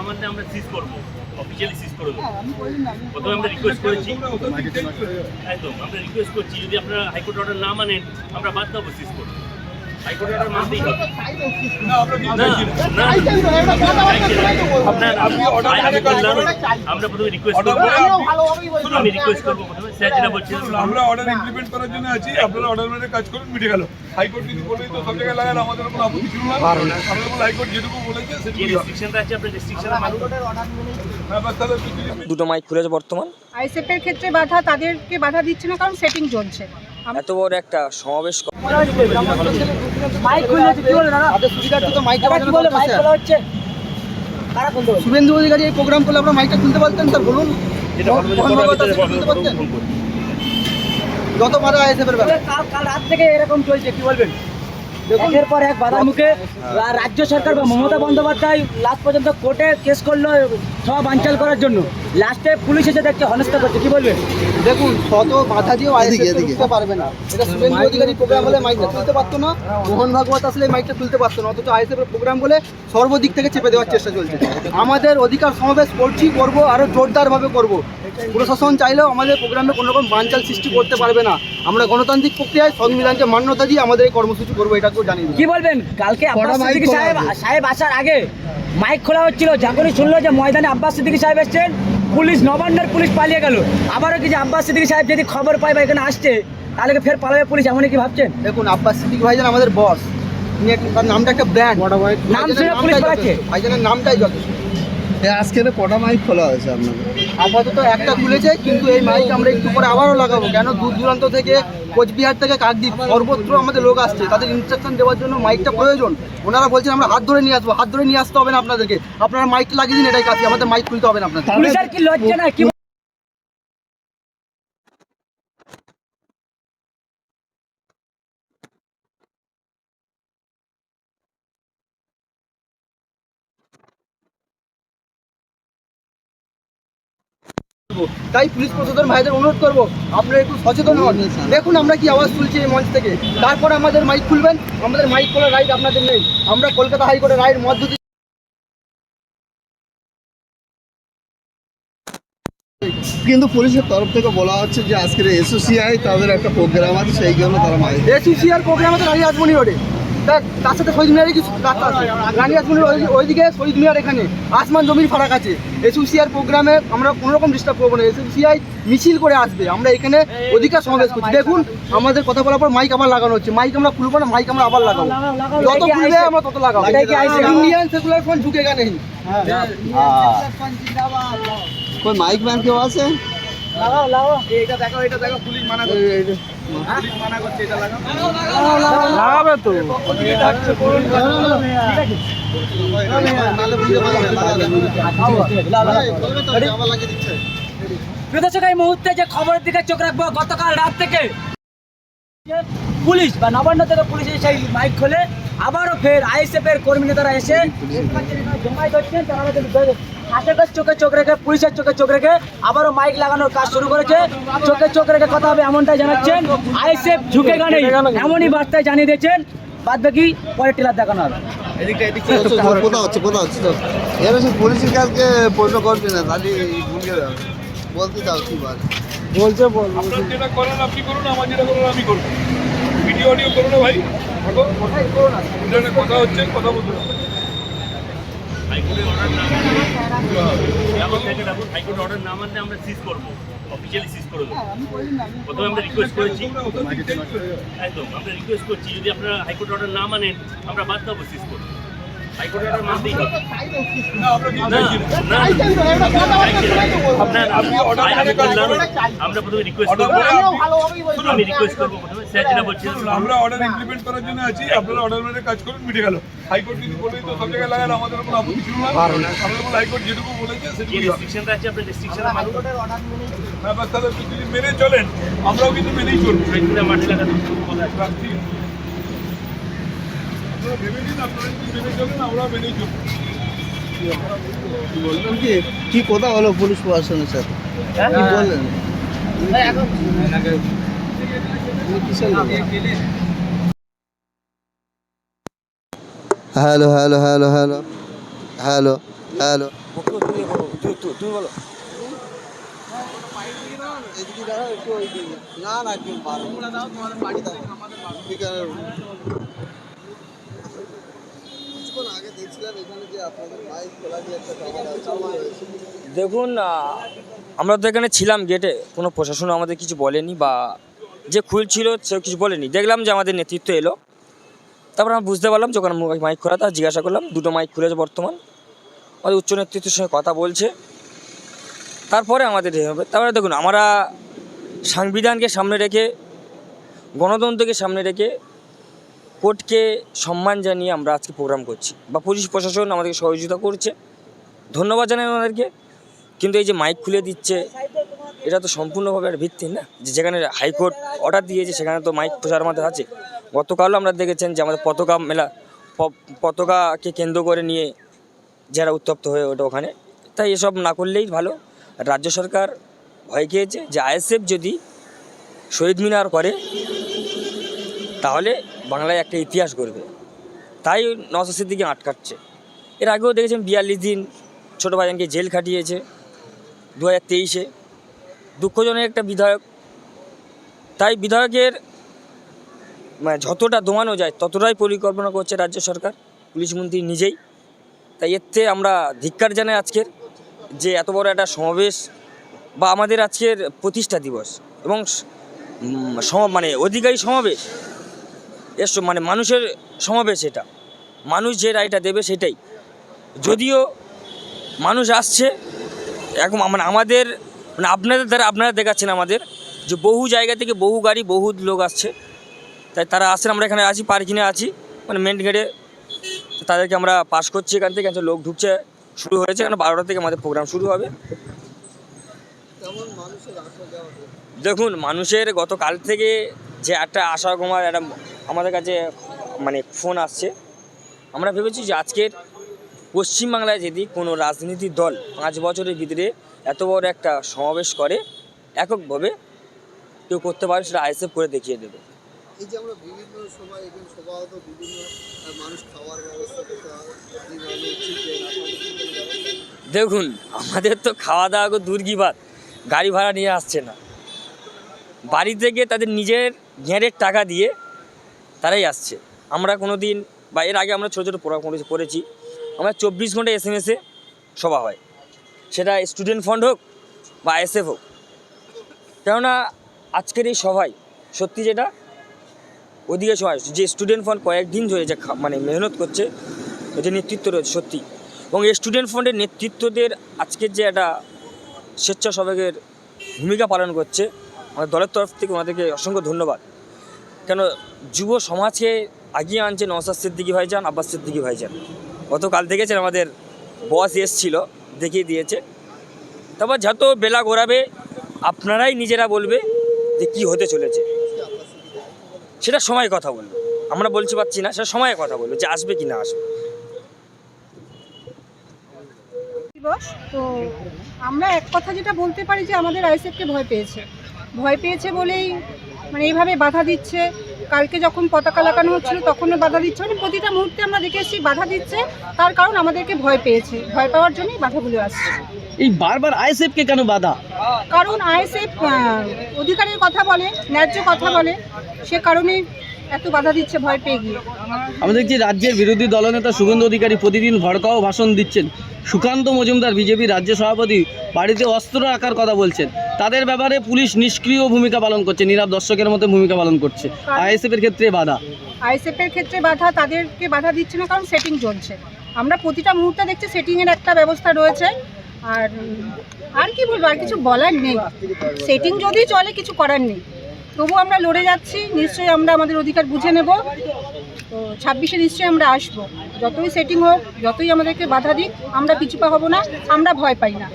আমাদের আমরা সিজ করব। অফিসিয়ালি সিজ করে দেবো। প্রথমে আমরা রিকোয়েস্ট করেছি একদম আমরা রিকোয়েস্ট করছি যদি আপনারা হাইকোর্ট অর্ডার না মানেন আমরা বাদ দেবো সিজ করব। আমরা প্রথমে রিকোয়েস্ট করব। আমি রিকোয়েস্ট করব প্রথমে। স্যার যেটা বলছেন আমরা অর্ডার ইমপ্লিমেন্ট করার জন্য আছি। আপনারা অর্ডার মেনে কাজ করুন মিটে গেল। হাইকোর্ট যদি বলে তো সব জায়গায় লাগান আমাদের কোনো আপত্তি ছিল না। আমরা হাইকোর্ট যেটুকু বলেছে সেটুকু রেস্ট্রিকশনটা আছে? আপনার রেস্ট্রিকশন মানুষ হ্যাঁ যদি দুটো মাইক খুলেছে বর্তমান। আইসেফের ক্ষেত্রে বাধা তাদেরকে বাধা দিচ্ছে না কারণ সেটিং চলছে। এত বড় একটা সমাবেশ ক- শুভেন্দু অধিকারী এই প্রোগ্রাম করলে আপনারা মাইকটা খুলতে পারতেন স্যার বলুন। যত বাধা কাল কাল রাত থেকে এরকম চলছে কি বলবেন? একের পর এক বাধার মুখে রা- রাজ্য সরকার বা মমতা বন্দ্যোপাধ্যায় লাস্ট পর্যন্ত কোর্টে কেস করল সব বানচাল করার জন্য। লাস্টে পুলিশ এসে দেখছে হনস্থা করছে কি বলবেন? দেখুন শত বাধা দিয়েও আইএসএফ তুলতে পারবে না। এটা শুভেন্দু অধিকারী প্রোগ্রাম হলে মাইকটা তুলতে পারতো না মোহন ভাগবত আসলে মাইকটা তুলতে পারতো না অথচ আইএসএফ প্রোগ্রাম বলে সর্বদিক থেকে চেপে দেওয়ার চেষ্টা চলছে। আমাদের অধিকার সমাবেশ করছি করব আরও জোরদারভাবে করব। প্রশাসন চাইলেও আমাদের প্রোগ্রামে কোনো রকম বানচাল সৃষ্টি করতে পারবে না। আমরা গণতান্ত্রিক প্রক্রিয়ায় সংবিধানকে মান্যতা দিয়ে আমাদের এই কর্মসূচি করব এটাকেও জানিয়ে দিই কি বলবেন? কালকে সাহেব সাহেব আসার আগে মাইক খোলা হচ্ছিল যখনই শুনলো যে ময়দানে আব্বাস সিদ্দিকী সাহেব এসছেন পুলিশ নবান্নার পুলিশ পালিয়ে গেল। আবারও কি যে আব্বাস সিদ্দিক সাহেব যদি খবর পায় বা এখানে আসছে তাহলে ফের পালাবে পুলিশ? এমনই কি ভাবছেন? দেখুন আব্বাস সিদ্দিক ভাইজান আমাদের বস নামটা একটা ব্র্যান্ড নাম শুনে পুলিশ পালাচ্ছে। ভাইজানের নামটাই যথেষ্ট। আজকে কটা মাইক খোলা হয়েছে আপনাদের। আপাতত একটা খুলেছে, কিন্তু এই মাইক আমরা একটু পরে আবারও লাগাবো। কেন? দূর দূরান্ত থেকে কোচবিহার থেকে কাকদ্বীপ, সর্বত্র আমাদের লোক আসছে। তাদের ইনস্ট্রাকশন দেওয়ার জন্য মাইকটা প্রয়োজন। ওনারা বলছেন, আমরা হাত ধরে নিয়ে আসব, হাত ধরে নিয়ে আসতে হবে না আপনাদেরকে। আপনারা মাইক লাগিয়ে দিন, এটাই কাছে আমাদের মাইক খুলতে হবে না আপনাদের। কি লজ্জা না? কি তাই পুলিশ প্রশাসন ভাইদের অনুরোধ করব আপনারা একটু সচেতন হন। দেখুন আমরা কি আওয়াজ তুলছি এই মঞ্চ থেকে। তারপর আমাদের মাইক খুলবেন আমাদের মাইক খোলার রাইট আপনাদের নেই। আমরা কলকাতা হাইকোর্টের রায়ের মধ্য দিয়ে কিন্তু পুলিশের তরফ থেকে বলা হচ্ছে যে আজকের এসোসিআই তাদের একটা প্রোগ্রাম আছে সেই জন্য তারা মাইক এসিসিআর প্রোগ্রাম আছে রানী আজমনি রোডে তার সাথে শহীদ মিনারে কিছু রাস্তা আছে। রানী ওইদিকে শহীদ মিনার এখানে। আসমান জমির ফারাক আছে। এসিসিআর প্রোগ্রামে আমরা কোনো রকম ডিস্টার্ব করব না। এসিসিআই মিছিল করে আসবে। আমরা এখানে অধিকার সমাবেশ করছি। দেখুন আমাদের কথা বলার পর মাইক আবার লাগানো হচ্ছে। মাইক আমরা খুলবো না মাইক আমরা আবার লাগাবো। যত খুলবে আমরা তত লাগাবো। ইন্ডিয়ান সেকুলার ফ্রন্ট ঝুঁকেগা নেই মাইক ম্যান কেউ আছে? লাগাও লাগাও। এটা দেখো এটা দেখো পুলিশ মানা এই- পুলিশ মানা করছে এটা লাগাও। লাগাবে তো। মুহূর্তে যে খবরের দিকে চোখ রাখব গতকাল রাত থেকে পুলিশ বা নবান্ন থেকে পুলিশ এসে সেই মাইক খোলে। আবারও ফের আইএসএফ এর কর্মী নেতারা এসে জমাই ধরছেন তারা আমাদের শাসকের চোখে চোখ রেখে পুলিশের চোখে চোখ রেখে আবারও মাইক লাগানোর কাজ শুরু করেছে। চোখে চোখ রেখে কথা হবে এমনটাই জানাচ্ছেন। আইএসএফ ঝুঁকে গানে এমনই বার্তায় জানিয়ে দিয়েছেন। বাদ বাকি পরে টিলার দেখানো হবে। কোথা হচ্ছে কোথা হচ্ছে তো এরা সে পুলিশের কাজকে প্রশ্ন করবে না তাহলে বলতে চাও কি বল? আপনার যেটা করেন আপনি করুন আমার যেটা করুন আমি করব। ভিডিও অডিও করুন ভাই থাকো। এখানে কথা হচ্ছে কথা বলতে হবে। হাইকোর্টের অর্ডার না মানলে আমরা সিজ করব। অফিসিয়ালি সিজ করে দেবো। প্রথমে আমরা রিকোয়েস্ট করেছি। একদম আমরা রিকোয়েস্ট করছি যদি আপনারা হাইকোর্ট অর্ডার না মানেন আমরা বাদ দেবো সিজ করব। আমরা কি না চাইছি না। না আপনি অর্ডার আমরা প্রথমে রিকোয়েস্ট করব। আমি রিকোয়েস্ট করব প্রথমে। স্যার যেটা বলছেন আমরা অর্ডার ইমপ্লিমেন্ট করার জন্য আছি। আপনারা অর্ডার মেনে কাজ করুন মিটে গেল। হাইকোর্ট যদি বলে তো সব জায়গায় লাগান আমাদের কোনো আপত্তি ছিল না। বলে হাইকোর্ট যেটুকু বলেছে যে সেটুকু রেস্ট্রিকশনটা আছে আপনার রেস্ট্রিকশন মানুষ হ্যাঁ বাস তাহলে যদি মেনে চলেন। আমরাও কিন্তু মেনেই চলবো। মাঠে লাগানো। আপনারা ভেবে নিন আপনারা মেনে চলেন আমরাও মেনেই চলবো বললাম কি কি কথা হলো পুলিশ প্রশাসনের সাথে? কি বললেন? Hello hello hello hello hello hello. তুমি বলো না না দেখছিলাম এখানে যে আপনাদের মাইক খোলা দিয়ে একটা ক্যামেরা হয়েছে দেখুন আমরা তো এখানে ছিলাম গেটে কোনো প্রশাসন আমাদের কিছু বলেনি বা যে খুলছিল সে কিছু বলেনি। দেখলাম যে আমাদের নেতৃত্ব এলো। তারপর আমরা বুঝতে পারলাম যখন মাইক খোলা। তা জিজ্ঞাসা করলাম, দুটো মাইক খুলেছে বর্তমান। আমাদের উচ্চ নেতৃত্বের সঙ্গে কথা বলছে। তারপরে আমাদের হবে। তারপরে দেখুন, আমরা সংবিধানকে সামনে রেখে, গণতন্ত্রকে সামনে রেখে কোর্টকে সম্মান জানিয়ে আমরা আজকে প্রোগ্রাম করছি বা পুলিশ প্রশাসন আমাদেরকে সহযোগিতা করছে। ধন্যবাদ জানাই ওনাদেরকে। কিন্তু এই যে মাইক খুলে দিচ্ছে, এটা তো সম্পূর্ণভাবে আর ভিত্তি না। যে যেখানে হাইকোর্ট অর্ডার দিয়েছে, সেখানে তো মাইক প্রচার আমাদের আছে। গতকালও আমরা দেখেছেন যে আমাদের পতাকা মেলা পতাকাকে কেন্দ্র করে নিয়ে যারা উত্তপ্ত হয়ে ওঠে ওখানে, তাই এসব না করলেই ভালো। রাজ্য সরকার ভয় খেয়েছে যে আইএসএফ যদি শহীদ মিনার করে, তাহলে বাংলায় একটা ইতিহাস গড়বে। তাই নশো দিকে আটকাচ্ছে এর আগেও দেখেছেন বিয়াল্লিশ দিন ছোটো ভাইজানকে জেল খাটিয়েছে দু হাজার তেইশে। দুঃখজনক একটা বিধায়ক। তাই বিধায়কের মানে যতটা দমানো যায়, ততটাই পরিকল্পনা করছে রাজ্য সরকার, পুলিশ মন্ত্রী নিজেই। তাই এতে আমরা ধিক্কার জানাই আজকের যে এত বড় একটা সমাবেশ বা আমাদের আজকের প্রতিষ্ঠা দিবস এবং মানে অধিকারী সমাবেশ এর স- মানে মানুষের সমাবেশ এটা। মানুষ যে রায়টা দেবে সেটাই। যদিও মানুষ আসছে, এখন মানে আমাদের মানে আপনাদের দ্বারা আপনারা দেখাচ্ছেন আমাদের যে বহু জায়গা থেকে বহু গাড়ি, বহু লোক আসছে। তাই তারা আসছেন, আমরা এখানে আছি, পার্কিংয়ে আছি। মানে মেন গেটে তাদেরকে আমরা পাস করছি এখান থেকে লোক ঢুকছে, শুরু হয়েছে। এখানে বারোটা থেকে আমাদের প্রোগ্রাম শুরু হবে। দেখুন, মানুষের গতকাল থেকে যে একটা আশা কুমার একটা আমাদের কাছে মানে ফোন আসছে। আমরা ভেবেছি যে আজকের পশ্চিমবাংলায় যদি কোনো রাজনীতির দল পাঁচ বছরের ভিতরে এত বড় একটা সমাবেশ করে এককভাবে কেউ করতে পারে সেটা আইএসএফ করে দেখিয়ে দেবে। এই যে আমরা বিভিন্ন সময় এখানে বিভিন্ন মানুষ খাওয়ার ব্যবস্থা দেখুন আমাদের তো খাওয়া দাওয়া করে দূর কি বাদ গাড়ি ভাড়া নিয়ে আসছে না। বাড়ি থেকে তাদের নিজের ঘেরের টাকা দিয়ে তারাই আসছে। আমরা কোনো দিন বা এর আগে আমরা ছোটো ছোটো প্রোগ্রাম করেছি করেছি। আমরা চব্বিশ ঘণ্টা এস এম এসে সভা হয়। সেটা স্টুডেন্ট ফান্ড হোক বা এসএফ হোক। কেননা আজকের এই সভায় সত্যি যেটা ওদিকে সবাই, যে স্টুডেন্ট ফান্ড কয়েকদিন ধরে যে মানে মেহনত করছে যে নেতৃত্ব রয়েছে সত্যি। এবং এই স্টুডেন্ট ফান্ডের নেতৃত্বদের আজকের যে একটা স্বেচ্ছাসেবকের ভূমিকা পালন করছে, আমাদের দলের তরফ থেকে ওনাদেরকে অসংখ্য ধন্যবাদ। কেন যুব সমাজকে আগিয়ে আনছে নওসাদ সিদ্দিকি ভাইজান, আব্বাস সিদ্দিকি ভাইজান। গতকাল দেখেছেন আমাদের বস এসছিল, দেখিয়ে দিয়েছে। তারপর যত বেলা গড়াবে, আপনারাই নিজেরা বলবে যে কি হতে চলেছে। সেটা সময় কথা বলবে। আমরা বলতে পারছি না, সেটা সময়ে কথা বলবে যে আসবে কি না আসবে। তো আমরা এক কথা যেটা বলতে পারি যে আমাদের আইএসএফকে ভয় পেয়েছে। ভয় পেয়েছে বলেই মানে এইভাবে বাধা দিচ্ছে। কালকে যখন পতাকা লাগানো হচ্ছিল তখনও বাধা দিচ্ছে। মানে প্রতিটা মুহূর্তে আমরা দেখে এসেছি বাধা দিচ্ছে। তার কারণ আমাদেরকে ভয় পেয়েছে। ভয় পাওয়ার জন্যই বাধাগুলো আসছে। এই বারবার আইএসএফকে কেন বাধা? কারণ আইএসএফ অধিকারের কথা বলে ন্যায্য কথা বলে। সে কারণেই এত বাধা দিচ্ছে ভয় পেয়ে গিয়ে। আমরা দেখছি রাজ্যের বিরোধী দলনেতা সুগন্ধ অধিকারী প্রতিদিন ভড়কাও ভাষণ দিচ্ছেন। সুকান্ত মজুমদার বিজেপি রাজ্য সভাপতি বাড়িতে অস্ত্র রাখার কথা বলছেন। তাদের ব্যাপারে পুলিশ নিষ্ক্রিয় ভূমিকা পালন করছে নীরব দর্শকের মতো ভূমিকা পালন করছে। আইএসএফ এর ক্ষেত্রে বাধা। আইএসএফের ক্ষেত্রে বাধা তাদেরকে বাধা দিচ্ছে না কারণ সেটিং চলছে। আমরা প্রতিটা মুহূর্তে দেখছি সেটিংয়ের একটা ব্যবস্থা রয়েছে। আর আর কি বলব আর কিছু বলার নেই। সেটিং যদি চলে কিছু করার নেই। তবু আমরা লড়ে যাচ্ছি, নিশ্চয়ই আমরা আমাদের অধিকার বুঝে নেব। তো ছাব্বিশে নিশ্চয়ই আমরা আসব। যতই সেটিং হোক, যতই আমাদেরকে বাধা দিক, আমরা পিছুপা হব না, আমরা ভয় পাই না।